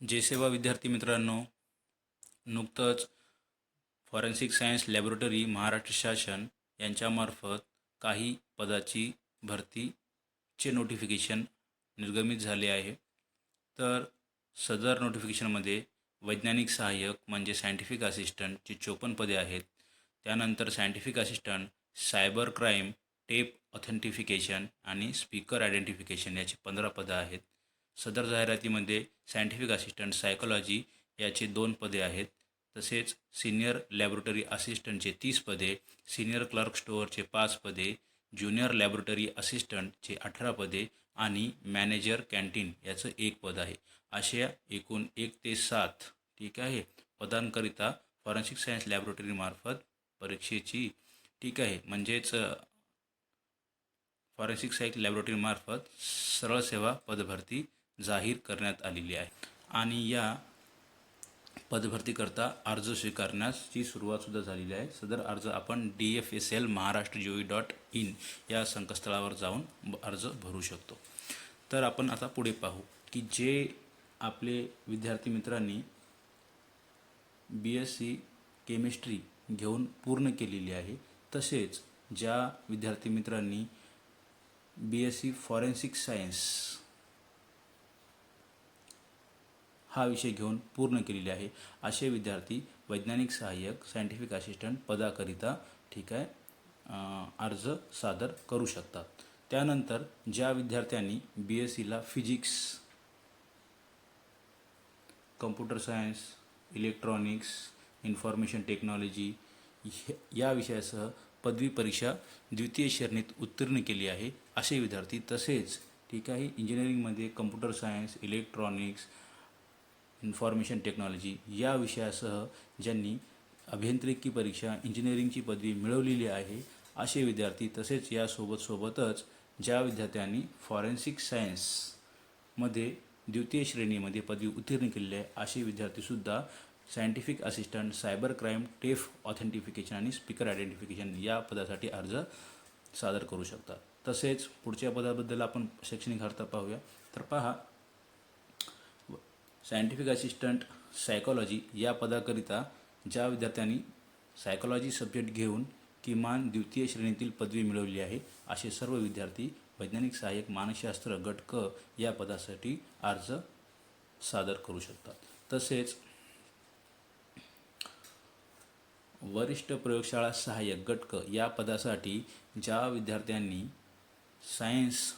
जे सेवा विद्यार्थी मित्रांनो. नुकतंच फॉरेन्सिक सायन्स लॅबोरेटरी महाराष्ट्र शासन यांच्यामार्फत काही पदाची भरतीचे नोटिफिकेशन निर्गमित झाले आहे. तर सदर नोटिफिकेशनमध्ये वैज्ञानिक सहाय्यक म्हणजे सायंटिफिक असिस्टंटची चोपन्न पदे आहेत त्यानंतर scientific assistant cyber crime tape authentication आणि स्पीकर आयडेंटिफिकेशन याची पंधरा पदं आहेत. सदर जाहिरातीमध्ये सायंटिफिक असिस्टंट सायकोलॉजी याचे दोन पदे आहेत. तसेच सिनियर लॅबोरेटरी असिस्टंटचे तीस पदे सिनियर क्लर्क स्टोअरचे पाच पदे ज्युनियर लॅबोरेटरी असिस्टंटचे अठरा पदे आणि मॅनेजर कॅन्टीन याचं एक पद आहे. अशा एकूण एक ते सात ठीक आहे? पदांकरिता फॉरेन्सिक सायन्स लॅबोरेटरीमार्फत परीक्षेची ठीक आहे. म्हणजेच फॉरेन्सिक सायन्स लॅबोरेटरीमार्फत सरळ सेवा पदभरती जाहीर करण्यात आलेली आहे. आणि या पदभरतीकरता अर्ज स्वीकारण्याची सुरुवातसुद्धा झालेली आहे. सदर अर्ज आपण D F S L Maharashtra G dot in या संकेतस्थळावर जाऊन ब- अर्ज भरू शकतो. तर आपण आता पुढे पाहू की जे आपले विद्यार्थी मित्रांनी बी एस सी केमिस्ट्री घेऊन पूर्ण केलेली आहे तसेच ज्या विद्यार्थी मित्रांनी B S C forensic science हा विषय घेऊन पूर्ण केलेले आहे. असे विद्यार्थी वैज्ञानिक सहाय्यक सायंटिफिक असिस्टंट पदाकरिता ठीक आहे अर्ज सादर करू शकतात. त्यानंतर ज्या विद्यार्थ्यांनी बी एस सीला physics computer science electronics information technology या विषयासह पदवी परीक्षा द्वितीय श्रेणीत उत्तीर्ण केली आहे असे विद्यार्थी तसेच ठीक आहे इंजिनिअरिंगमध्ये computer science electronics information technology या विषयासह ज्यांनी अभियांत्रिकी परीक्षा इंजिनिअरिंगची पदवी मिळवलेली आहे असे विद्यार्थी तसेच यासोबत सोबतच ज्या विद्यार्थ्यांनी फॉरेन्सिक सायन्समध्ये द्वितीय श्रेणीमध्ये पदवी उत्तीर्ण केलेली आहे असे विद्यार्थीसुद्धा scientific assistant cyber crime tape authentication आणि स्पीकर आयडेंटिफिकेशन या पदासाठी अर्ज सादर करू शकतात. तसेच पुढच्या पदाबद्दल आपण शैक्षणिक अर्थ पाहूया. तर पहा सायंटिफिक असिस्टंट सायकॉलॉजी या पदाकरिता ज्या विद्यार्थ्यांनी सायकॉलॉजी सब्जेक्ट घेऊन किमान द्वितीय श्रेणीतील पदवी मिळवली आहे असे सर्व विद्यार्थी वैज्ञानिक सहाय्यक मानसशास्त्र गट क या पदासाठी अर्ज सादर करू शकतात. तसेच वरिष्ठ प्रयोगशाळा सहाय्यक गट क या पदासाठी ज्या विद्यार्थ्यांनी सायन्स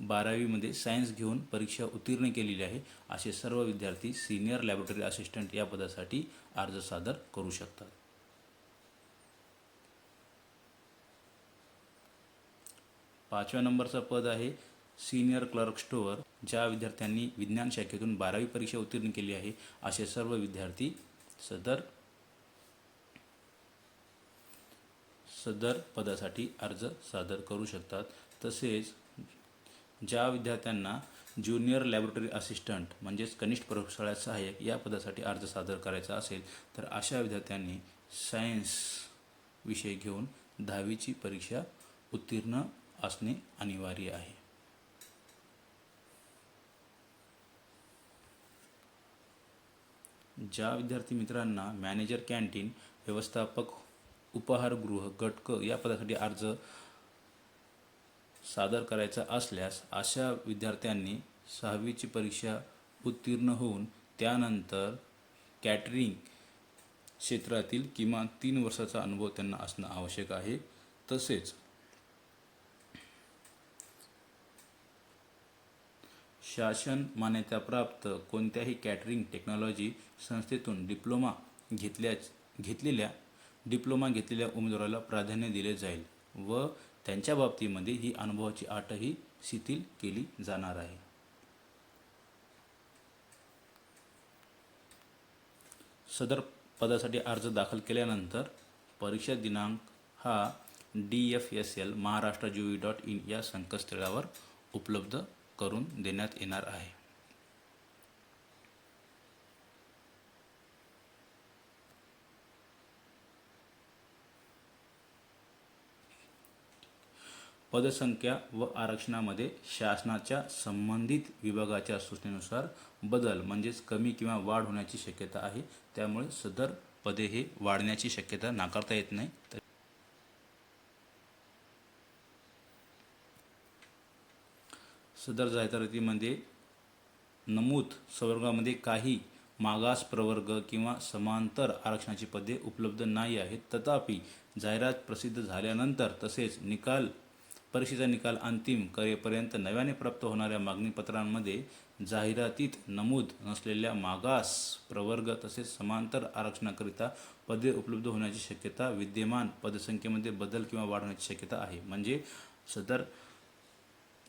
बारावीमध्ये सायन्स घेऊन परीक्षा उत्तीर्ण केलेली आहे असे सर्व विद्यार्थी सिनियर लॅबोरेटरी असिस्टंट या पदासाठी अर्ज सादर करू शकतात. पाचव्या नंबरचा पद आहे सिनियर क्लर्क स्टोअर ज्या विद्यार्थ्यांनी विज्ञान शाखेतून बारावी परीक्षा उत्तीर्ण केली आहे असे सर्व विद्यार्थी सदर सदर पदासाठी अर्ज सादर करू शकतात. तसेच ज्या विद्यार्थ्यांना ज्युनियर लॅबोरेटरी असिस्टंट म्हणजेच कनिष्ठ प्रयोगशाळा सहाय्यक या पदासाठी अर्ज सादर करायचा असेल तर अशा विद्यार्थ्यांनी सायन्स विषय घेऊन दहावीची परीक्षा उत्तीर्ण असणे अनिवार्य आहे. ज्या विद्यार्थी मित्रांना मॅनेजर कॅन्टीन व्यवस्थापक उपहारगृह गटक या पदासाठी अर्ज सादर करायचा असल्यास अशा विद्यार्थ्यांनी सहावीची परीक्षा उत्तीर्ण होऊन त्यानंतर कॅटरिंग क्षेत्रातील किमान तीन वर्षाचा अनुभव त्यांना असणं आवश्यक आहे. तसेच शासन मान्यताप्राप्त कोणत्याही कॅटरिंग टेक्नॉलॉजी संस्थेतून डिप्लोमा घेतल्या घेतलेल्या डिप्लोमा घेतलेल्या उमेदवाराला प्राधान्य दिले जाईल व त्यांच्या बाबतीमध्ये ही अनुभवाची आटही शिथिल केली जाणार आहे. सदर पदासाठी अर्ज दाखल केल्यानंतर परीक्षा दिनांक हा D F S L Maharashtra G dot in या संकेतस्थळावर उपलब्ध करून देण्यात येणार आहे. पदसंख्या व आरक्षणामध्ये शासनाच्या संबंधित विभागाच्या सूचनेनुसार बदल म्हणजेच कमी किंवा वाढ होण्याची शक्यता आहे. त्यामुळे सदर पदे हे वाढण्याची शक्यता नाकारता येत नाही. तर सदर जाहिरातीमध्ये नमूद संवर्गामध्ये काही मागास प्रवर्ग किंवा समांतर आरक्षणाची पदे उपलब्ध नाही आहेत. तथापि जाहिरात प्रसिद्ध झाल्यानंतर तसेच निकाल परीक्षेचा निकाल अंतिम करेपर्यंत नव्याने प्राप्त होणाऱ्या मागणीपत्रांमध्ये जाहिरातीत नमूद नसलेल्या मागास प्रवर्ग तसेच समांतर आरक्षणाकरिता पदे उपलब्ध होण्याची शक्यता विद्यमान पदसंख्येमध्ये बदल किंवा वाढण्याची शक्यता आहे. म्हणजे सदर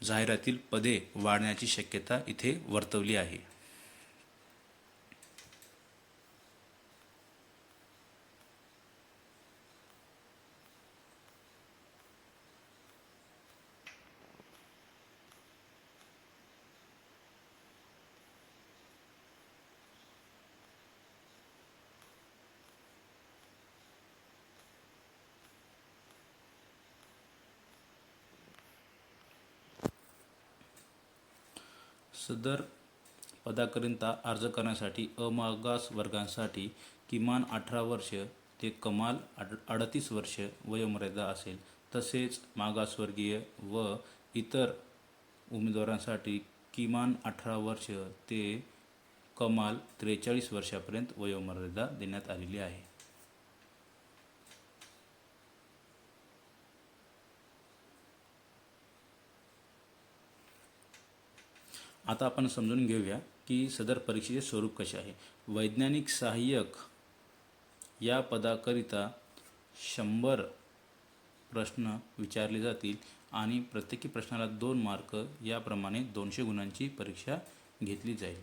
जाहिरातील पदे वाढण्याची शक्यता इथे वर्तवली आहे. सदर पदाकरिता अर्ज करण्यासाठी अमागास वर्गांसाठी किमान अठरा वर्ष ते कमाल अड अडतीस वर्ष वयोमर्यादा असेल. तसेच मागासवर्गीय व इतर उमेदवारांसाठी किमान अठरा वर्ष ते कमाल त्रेचाळीस वर्षापर्यंत वयोमर्यादा देण्यात आलेली आहे. आता आपण समजून घेऊया की सदर परीक्षेचे स्वरूप कसे आहे. वैज्ञानिक सहाय्यक या पदाकरिता शंभर प्रश्न विचारले जातील आणि प्रत्येकी प्रश्नाला दोन मार्क याप्रमाणे दोनशे गुणांची परीक्षा घेतली जाईल.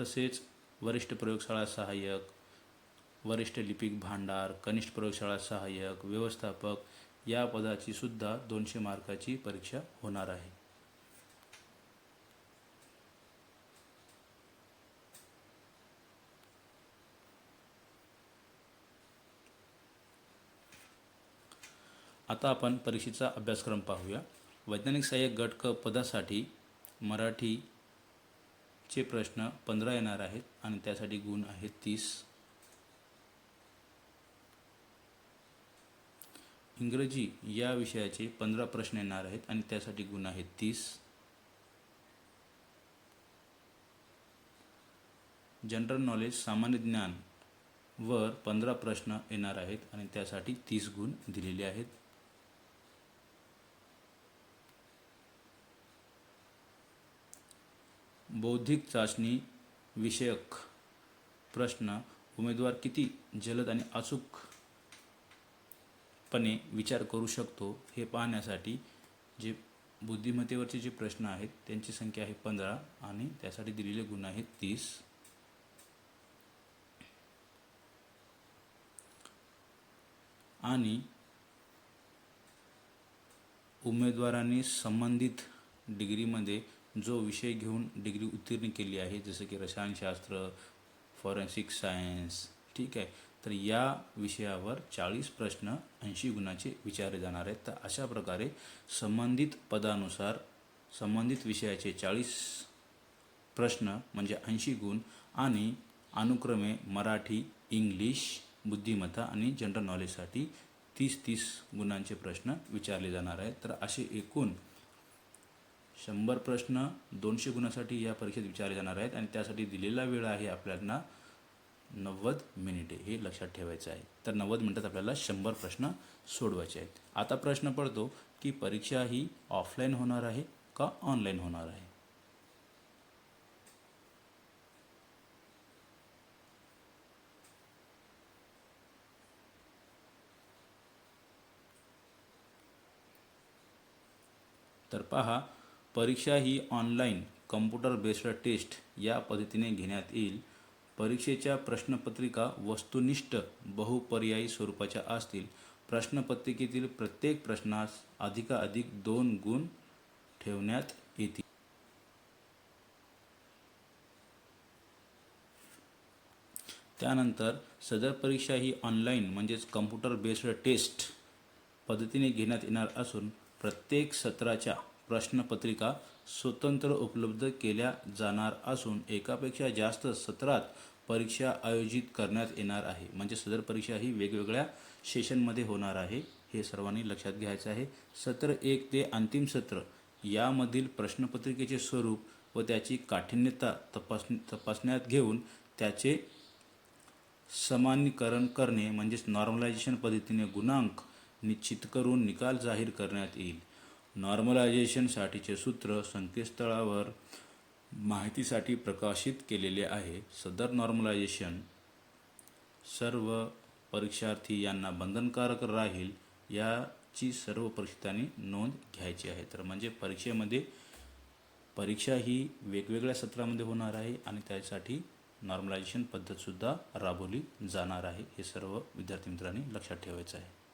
तसेच वरिष्ठ प्रयोगशाळा सहाय्यक वरिष्ठ लिपिक भांडार कनिष्ठ प्रयोगशाळा सहाय्यक व्यवस्थापक या पदाची सुद्धा दोनशे मार्काची परीक्षा होणार आहे. आता आपण परीक्षेचा अभ्यासक्रम पाहूया. वैज्ञानिक सहाय्यक गट क पदासाठी मराठीचे प्रश्न पंधरा येणार आहेत आणि त्यासाठी गुण आहेत तीस. इंग्रजी या विषयाचे पंधरा प्रश्न येणार आहेत आणि त्यासाठी गुण आहेत तीस. जनरल नॉलेज सामान्य ज्ञान वर पंधरा प्रश्न येणार आहेत आणि त्यासाठी तीस गुण दिलेले आहेत. बौद्धिक चाचणी विषयक प्रश्न उमेदवार किती जलद आणि अचूक पणे विचार करू शकतो हे पाहण्यासाठी जे बुद्धिमत्तेवरचे जे प्रश्न आहेत त्यांची संख्या आहे पंधरा आणि त्यासाठी दिलेले गुण आहेत तीस. आणि उमेदवारांनी संबंधित डिग्रीमध्ये जो विषय घेऊन डिग्री उत्तीर्ण केली आहे जसं की रसायनशास्त्र फॉरेन्सिक सायन्स ठीक आहे तर या विषयावर चाळीस प्रश्न ऐंशी गुणाचे विचारले जाणार आहेत. तर अशा प्रकारे संबंधित पदानुसार संबंधित विषयाचे चाळीस प्रश्न म्हणजे ऐंशी गुण आणि अनुक्रमे मराठी इंग्लिश बुद्धिमत्ता आणि जनरल नॉलेजसाठी तीस तीस गुणांचे प्रश्न विचारले जाणार आहेत. तर असे एकूण शंभर प्रश्न दोनशे गुणासाठी या परीक्षेत विचारले जाणार आहेत आणि त्यासाठी दिलेला वेळ आहे आपल्याला नव्वद मिनिटे हे लक्षात ठेवायचं आहे. तर नव्वद मिनिटात आपल्याला शंभर प्रश्न सोडवायचे आहेत. आता प्रश्न पडतो की परीक्षा ही ऑफलाईन होणार आहे का ऑनलाईन होणार आहे? तर पहा परीक्षा ही ऑनलाईन कम्प्युटर बेस्ड टेस्ट या पद्धतीने घेण्यात येईल. परीक्षेच्या प्रश्नपत्रिका वस्तुनिष्ठ बहुपर्यायी स्वरूपाच्या असतील. प्रश्नपत्रिकेतील प्रत्येक प्रश्नास अधिकाधिक दोन गुण ठेवण्यात येतील. त्यानंतर सदर परीक्षा ही ऑनलाईन म्हणजेच कम्प्युटर बेस्ड टेस्ट पद्धतीने घेण्यात येणार असून प्रत्येक सत्राच्या प्रश्नपत्रिका स्वतंत्र उपलब्ध केल्या जाणार असून एकापेक्षा जास्त सत्रात परीक्षा आयोजित करण्यात येणार आहे. म्हणजे सदर परीक्षा ही वेगवेगळ्या सेशनमध्ये होणार आहे. हे सर्वांनी लक्षात घ्यायचं आहे. सत्र एक ते अंतिम सत्र यामधील प्रश्नपत्रिकेचे स्वरूप व त्याची काठिण्यता तपास तपासण्यात घेऊन त्याचे समानीकरण करणे म्हणजेच नॉर्मलायझेशन पद्धतीने गुणांक निश्चित करून निकाल जाहीर करण्यात येईल. नॉर्मलायझेशनसाठीचे सूत्र संकेतस्थळावर माहितीसाठी प्रकाशित केलेले आहे. सदर नॉर्मलायझेशन सर्व परीक्षार्थी यांना बंधनकारक राहील याची सर्व परीक्षितांनी नोंद घ्यायची आहे. तर म्हणजे परीक्षेमध्ये परीक्षा ही वेगवेगळ्या सत्रामध्ये होणार आहे आणि त्यासाठी नॉर्मलायझेशन पद्धतसुद्धा राबवली जाणार आहे. हे सर्व विद्यार्थी मित्रांनी लक्षात ठेवायचं आहे.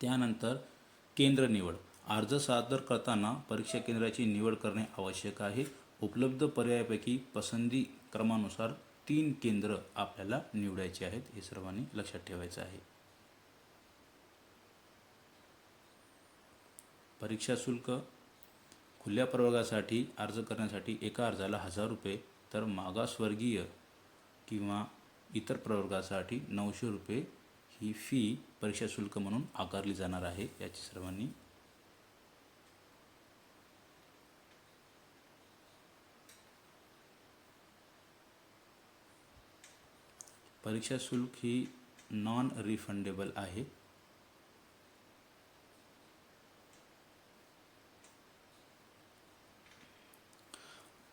त्यानंतर केंद्र निवड. अर्ज सादर करताना परीक्षा केंद्राची निवड करणे आवश्यक आहे. उपलब्ध पर्यायापैकी पसंती क्रमानुसार तीन केंद्र आपल्याला निवडायचे आहेत हे सर्वांनी लक्षात ठेवायचं आहे. परीक्षा शुल्क. खुल्या प्रवर्गासाठी अर्ज करण्यासाठी एका अर्जाला हजार रुपये तर मागासवर्गीय किंवा इतर प्रवर्गासाठी नऊशे रुपये ही फी परीक्षा शुल्क म्हणून आकारली जाणार आहे याची सर्वांनी परीक्षा शुल्क ही नॉन रिफंडेबल आहे.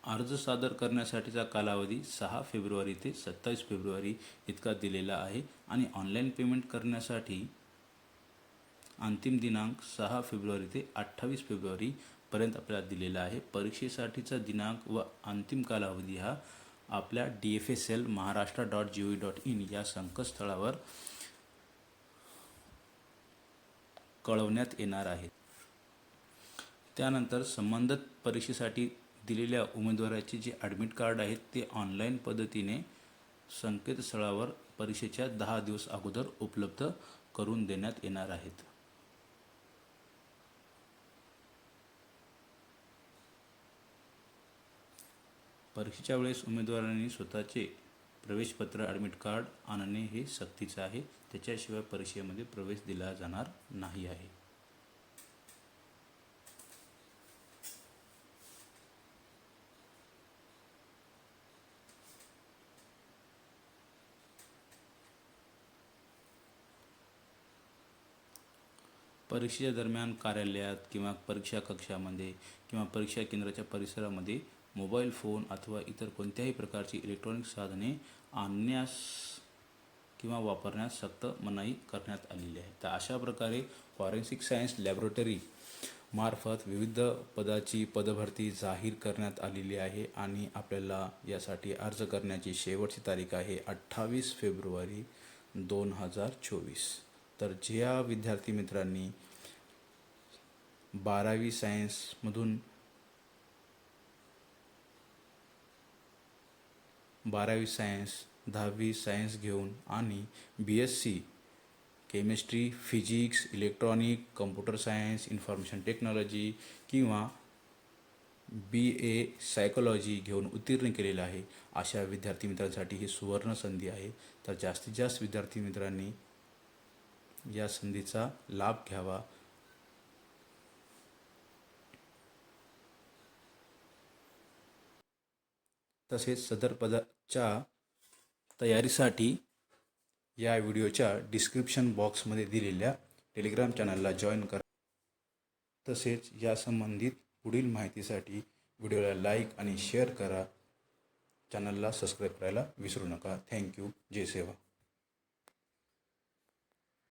अर्ज सादर करण्यासाठीचा कालावधी सहा फेब्रुवारी ते सत्तावीस फेब्रुवारी इतका दिलेला आहे आणि ऑनलाईन पेमेंट करण्यासाठी अंतिम दिनांक सहा फेब्रुवारी ते अठ्ठावीस फेब्रुवारीपर्यंत आपल्याला दिलेला आहे. परीक्षेसाठीचा दिनांक व अंतिम कालावधी हा आपल्या D F S L Maharashtra dot G O V dot in या संकेतस्थळावर कळवण्यात येणार आहे. त्यानंतर संबंधित परीक्षेसाठी दिलेल्या उमेदवाराचे जे ॲडमिट कार्ड आहेत ते ऑनलाईन पद्धतीने संकेतस्थळावर परीक्षेच्या दहा दिवस अगोदर उपलब्ध करून देण्यात येणार आहेत. परीक्षेच्या वेळेस उमेदवारांनी स्वतःचे प्रवेशपत्र ॲडमिट कार्ड आणणे हे सक्तीचं आहे. त्याच्याशिवाय परीक्षेमध्ये प्रवेश दिला जाणार नाही आहे. परीक्षेच्या दरम्यान कार्यालयात किंवा परीक्षा कक्षामध्ये किंवा परीक्षा केंद्राच्या परिसरामध्ये मोबाईल फोन अथवा इतर कोणत्याही प्रकारची इलेक्ट्रॉनिक साधने आणण्यास किंवा वापरण्यास सक्त मनाई करण्यात आलेली आहे. तर अशा प्रकारे फॉरेन्सिक सायन्स लॅबोरेटरी मार्फत विविध पदाची पदभरती जाहीर करण्यात आलेली आहे आणि आपल्याला यासाठी अर्ज करण्याची शेवटची तारीख आहे अठ्ठावीस फेब्रुवारी दोन हजार चोवीस. तर ज्या विद्यार्थी मित्रांनी बारावी सायन्समधून बारावी सायन्स दहावी सायन्स घेऊन आणि B S C chemistry physics electronic computer science information technology किंवा बी ए सायकोलॉजी घेऊन उत्तीर्ण केलेलं आहे. अशा विद्यार्थी मित्रांसाठी ही सुवर्ण संधी आहे. तर जास्तीत जास्त विद्यार्थी मित्रांनी या संधीचा लाभ घ्यावा. तसेच सदर पदाच्या तयारीसाठी या व्हिडिओच्या डिस्क्रिप्शन बॉक्समध्ये दिलेल्या टेलिग्राम चॅनलला जॉईन करा. तसेच या संबंधित पुढील माहितीसाठी व्हिडिओला लाईक आणि शेअर करा. चॅनलला सबस्क्राईब करायला विसरू नका. थँक्यू. जय सेवा.